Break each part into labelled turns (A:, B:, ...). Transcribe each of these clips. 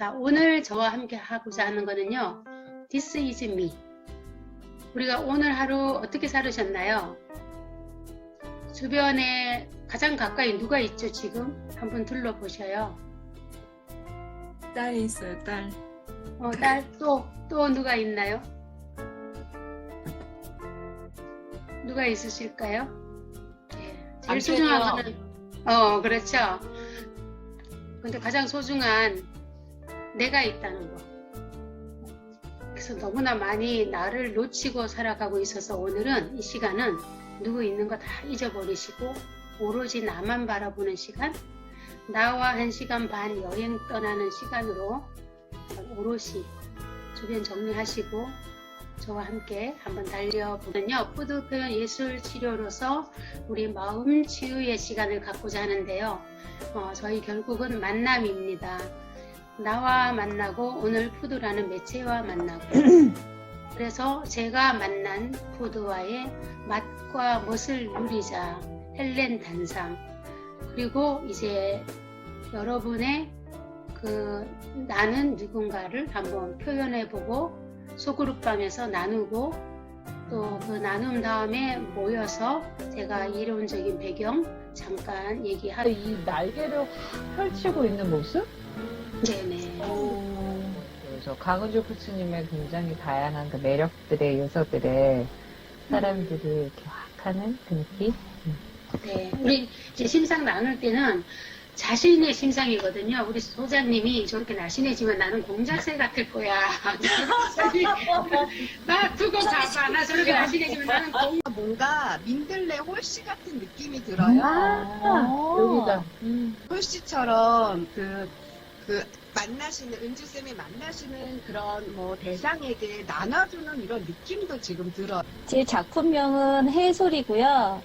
A: 자, 오늘 저와 함께 하고자 하는 거는요. This is me. 우리가 오늘 하루 어떻게 살으셨나요? 주변에 가장 가까이 누가 있죠, 지금? 한번 둘러보셔요.
B: 딸이 있어요, 딸.
A: 어, 딸, 또, 또 누가 있나요? 누가 있으실까요? 예, 제일 소중한 거는, 어, 그렇죠. 근데 가장 소중한 내가 있다는 거. 그래서 너무나 많이 나를 놓치고 살아가고 있어서 오늘은 이 시간은 누구 있는 거 다 잊어버리시고 오로지 나만 바라보는 시간, 나와 한 시간 반 여행 떠나는 시간으로 오롯이 주변 정리하시고 저와 함께 한번 달려보면요. 푸드 표현 예술 치료로서 우리 마음 치유의 시간을 갖고자 하는데요. 어, 저희 결국은 만남입니다. 나와 만나고 오늘 푸드라는 매체와 만나고 그래서 제가 만난 푸드와의 맛과 멋을 누리자 헬렌 단상 그리고 이제 여러분의 그 나는 누군가를 한번 표현해보고 소그룹방에서 나누고 또 그 나눔 다음에 모여서 제가 이론적인 배경 잠깐 얘기하고
C: 이 날개를 확 펼치고 있는 모습?
A: 네네
C: 그래서 강은주 코치님의 굉장히 다양한 그 매력들의 요소들을 사람들이 이렇게 확 하는 그 느낌?
A: 네 우리 이제 심상 나눌 때는 자신의 심상이거든요. 우리 소장님이 저렇게 날씬해지면 나는 공자새 같을 거야. 나 두고 가봐. 나 저렇게 날씬해지면 나는 공.
B: 뭔가 민들레 홀씨 같은 느낌이 들어요.
C: 아, 여기가.
B: 홀씨처럼 그, 그, 만나시는, 은주 쌤이 만나시는 그런 뭐 대상에게 나눠주는 이런 느낌도 지금 들어요.
D: 제 작품명은 해솔이고요.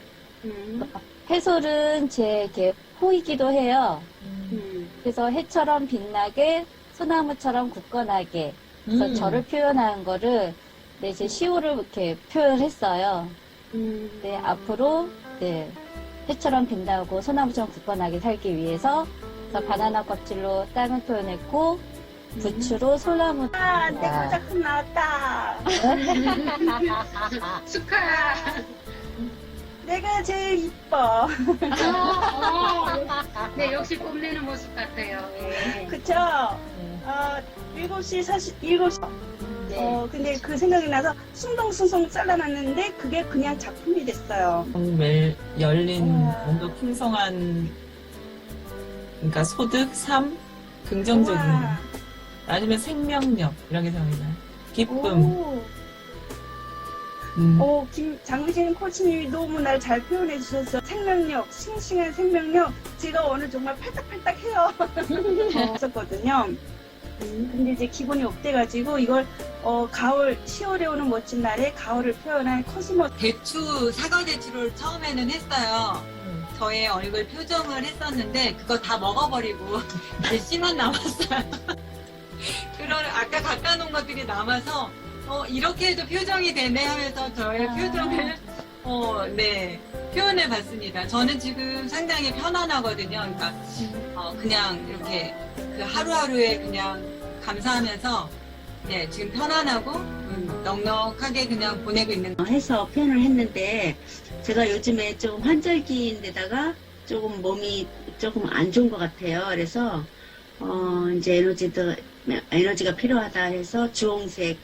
A: 음,
D: 해솔은 제 이렇게 호이기도 해요.
A: 음,
D: 그래서 해처럼 빛나게 소나무처럼 굳건하게 그래서
C: 음.
D: 저를 표현한 거를 네, 제 시호를 이렇게 표현했어요.
A: 음.
D: 네, 앞으로 네, 해처럼 빛나고 소나무처럼 굳건하게 살기 위해서 그래서 바나나 껍질로 땅을 표현했고 부추로 소나무
E: 아, 내
C: 아.
E: 작품 나왔다.
A: 축하.
E: 내가 제일 이뻐.
A: 어, 네 역시 뽐내는 모습 같아요. 예.
E: 그쵸? 어, 7시 40, 7시.
A: 네.
E: 어, 근데 그 생각이 나서 숭덩숭덩 잘라놨는데 그게 그냥 작품이 됐어요.
F: 멜, 열린
E: 우와.
F: 뭔가 풍성한 그러니까 소득, 삶, 긍정적인
E: 우와.
F: 아니면 생명력 이런 게 생각나요. 기쁨.
E: 오,
F: 음.
E: 오, 김, 장미진 코치님이 너무 날 잘 표현해 주셔서 생명력, 싱싱한 생명력, 제가 오늘 정말 팔딱팔딱 해요. 했었거든요. 음, 근데 이제 기분이 업돼가지고 이걸 어, 가을, 10월에 오는 멋진 날에 가을을 표현한 코스모
G: 대추, 사과 대추를 처음에는 했어요. 저의 얼굴 표정을 했었는데 그거 다 먹어버리고 이제 씨만 남았어요. 그런 아까 갖다 놓은 것들이 남아서 어 이렇게 해도 표정이 되네 하면서 저의 표정을 어 네 표현해 봤습니다. 저는 지금 상당히 편안하거든요. 그러니까 어 그냥 이렇게 그 하루하루에 그냥 감사하면서 네 지금 편안하고 음, 넉넉하게 그냥 보내고 있는
H: 해서 표현을 했는데 제가 요즘에 좀 환절기인데다가 조금 몸이 조금 안 좋은 것 같아요. 그래서 어 이제 에너지도 에너지가 필요하다 해서 주홍색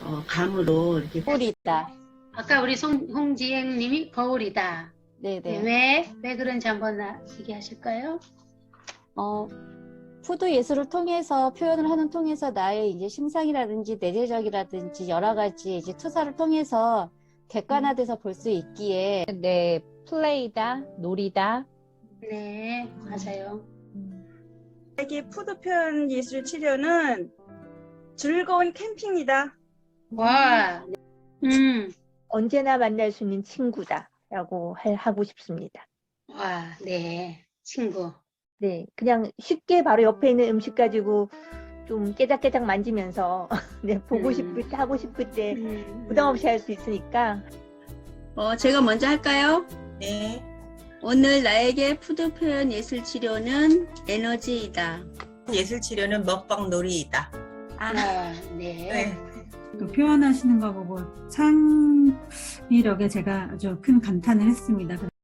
H: 어, 감으로 이렇게
D: 뿔이다.
A: 아까 우리 송, 홍지행님이 거울이다.
D: 네네.
A: 왜? 왜 그런지 한번 나- 얘기하실까요?
D: 어, 푸드 예술을 통해서 표현을 하는 통해서 나의 이제 심상이라든지 내재적이라든지 여러 가지 이제 투사를 통해서 객관화돼서 볼 수 있기에
C: 네, 플레이다, 놀이다.
A: 네, 맞아요.
E: 나에게 푸드 표현 예술 치료는 즐거운 캠핑이다.
A: 와, 네. 음,
I: 언제나 만날 수 있는 친구다라고 할- 하고 싶습니다.
A: 와, 네, 친구.
I: 네, 그냥 쉽게 바로 옆에 있는 음식 가지고 좀 깨작깨작 만지면서 네, 보고
A: 음.
I: 싶을 때 하고 싶을 때
A: 음,
I: 부담 없이 할 수 있으니까
H: 어 제가 먼저 할까요?
B: 네.
H: 오늘 나에게 푸드 표현 예술 치료는 에너지이다.
J: 예술 치료는 먹방 놀이이다.
A: 아, 네.
J: 네.
K: 또 표현하시는 거 보고 창의력에 제가 아주 큰 감탄을 했습니다.